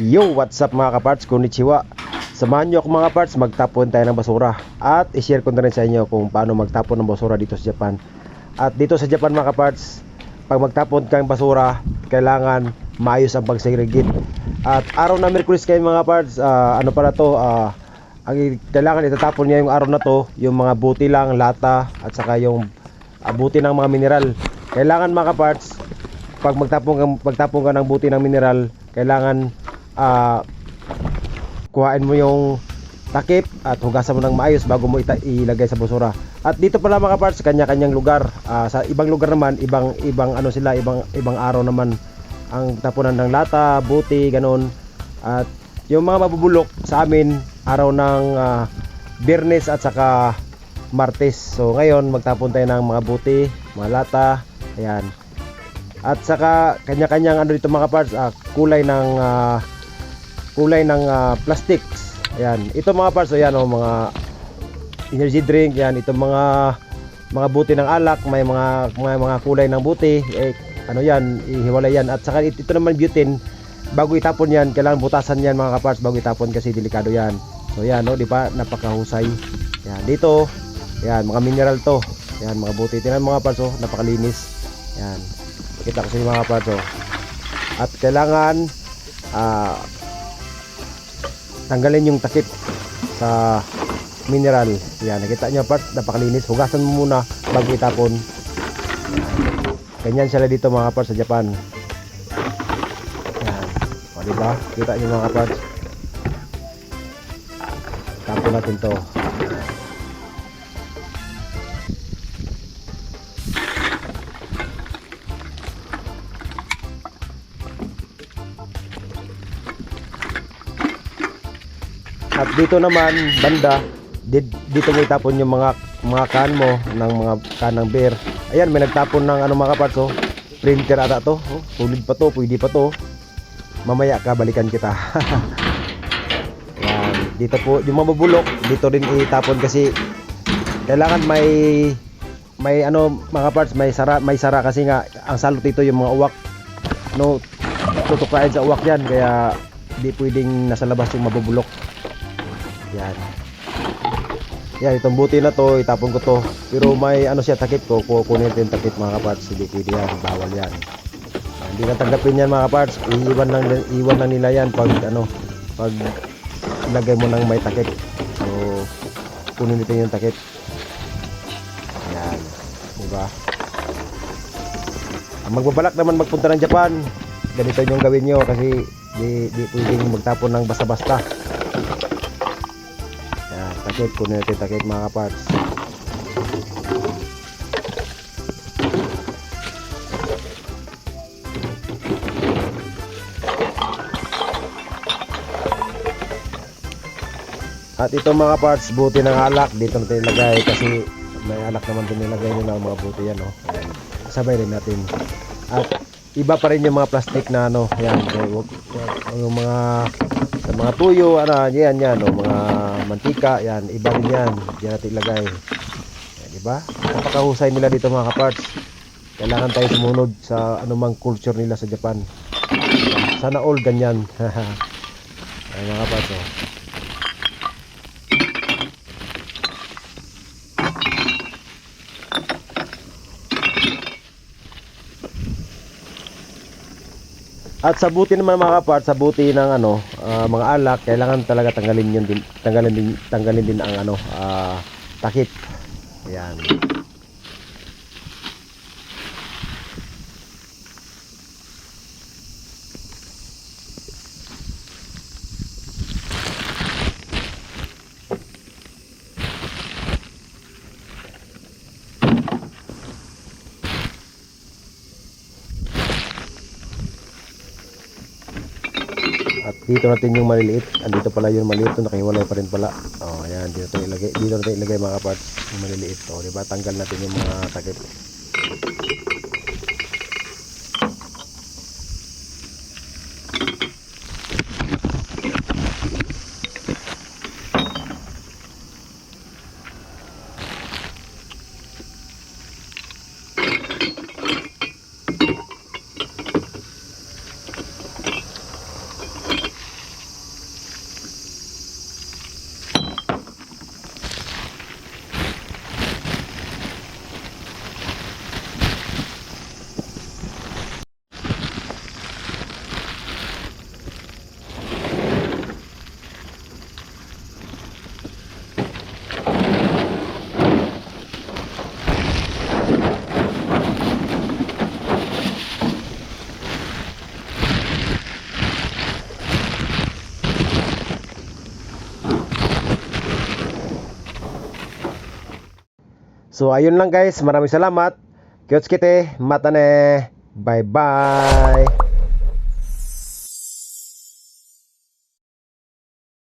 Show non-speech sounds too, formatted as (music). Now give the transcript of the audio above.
Yo, what's up mga kaparts? Konnichiwa. Samahan nyo ako mga parts, magtapon tayo ng basura. At i-share ko na rin sa inyo kung paano magtapon ng basura dito sa Japan. At dito sa Japan mga kaparts, pag magtapon kang basura, kailangan maayos ang pagsegregate. At araw na Merkulis kayo mga parts, ah, ano pala to, ah, ang kailangan itatapon niya yung araw na to, yung mga buti lang, lata, at saka yung ah, buti ng mga mineral. Kailangan mga parts, pag magtapon ka, magtapon ka ng buti ng mineral, kailangan ah, kuhain mo yung takip at hugasan mo ng maayos bago mo ilagay sa basura. At dito pala mga parts, kanya-kanyang lugar. Ah, sa ibang lugar naman, ibang ibang ano sila, ibang ibang araw naman ang tapunan ng lata, buti, ganun. At yung mga mabubulok sa amin, araw ng ah, Biyernes at saka Martes. So ngayon, magtapon tayo ng mga buti, mga lata, ayan. At saka kanya-kanyang ano dito mga parts, ah, kulay ng ah, kulay ng ah, plastics. Ayan. Ito mga parts, ayan oh, mga energy drink, yan. Ito mga mga buti ng alak, may mga mga, mga kulay ng buti. Eh, ano yan, ihiwalay yan. At saka ito, naman butane, bago itapon yan, kailangan butasan yan mga kaparts bago itapon kasi delikado yan. So yan, no, di ba? Napakahusay. Yan, dito, yan, mga mineral to. Yan, mga buti. Tingnan mga parts, oh, napakalinis. Yan. Kita ko sa mga parts, oh. At kailangan, ah, tanggalin yung takip sa mineral. Yan, nakita nyo part, napakalinis. Hugasan mo muna bago itapon. Ganyan sila dito mga parts sa Japan. Yan. O, diba? Kita nyo mga parts. Tapon natin to. Dito naman, banda, di- dito mo itapon yung mga mga can mo ng mga can ng beer. Ayan, may nagtapon ng ano mga kaparts, oh. Printer ata to. Oh, tulid pa to, pwede pa to. Mamaya ka, balikan kita. (laughs) Ayan, dito po, yung mabubulok, dito rin itapon kasi kailangan may may ano mga parts may sara may sara kasi nga ang salot dito yung mga uwak no tutuklain sa uwak yan kaya di pwedeng nasa labas yung mabubulok yan. Yan, itong buti na to, itapon ko to. Pero may ano siya, takip ko. Kukunin yung takip mga kaparts. Hindi pwede yan, bawal yan. Hindi na tanggapin yan mga kaparts. Iiwan lang, iwan lang nila yan pag ano, pag ilagay mo ng may takip. So, kunin natin yung takip. Yan. Diba? Ang magbabalak naman magpunta ng Japan, ganito yung gawin nyo kasi di, di pwedeng magtapon ng basta-basta. Takip kunin natin takip mga kaparts. At ito mga parts, buti ng alak, dito natin ilagay kasi may alak naman din nilagay nila mga buti yan, oh. Sabay rin natin. At iba pa rin yung mga plastic na ano, yan, yung mga sa mga tuyo, ano, yan, yan, oh, mga mantika, yan, iba rin yan. Diyan natin ilagay. Yan, di ba? Napakahusay nila dito mga kaparts. Kailangan tayo sumunod sa anumang culture nila sa Japan. Sana all ganyan. (laughs) Ay mga kaparts, oh. At sa buti naman mga kapart, sa buti ng ano, ah, mga alak, kailangan talaga tanggalin yun din, tanggalin din, tanggalin din ang ano, ah, takip. Ayan. At dito natin yung maliliit. Andito pala yung maliit, to, nakahiwalay pa rin pala. Oh, ayan, dito natin ilagay, dito natin ilagay mga parts yung maliliit. Oh, di ba? Tanggal natin yung mga takip. So ayun lang guys, maraming salamat. Kyots kite, mata ne. Bye bye.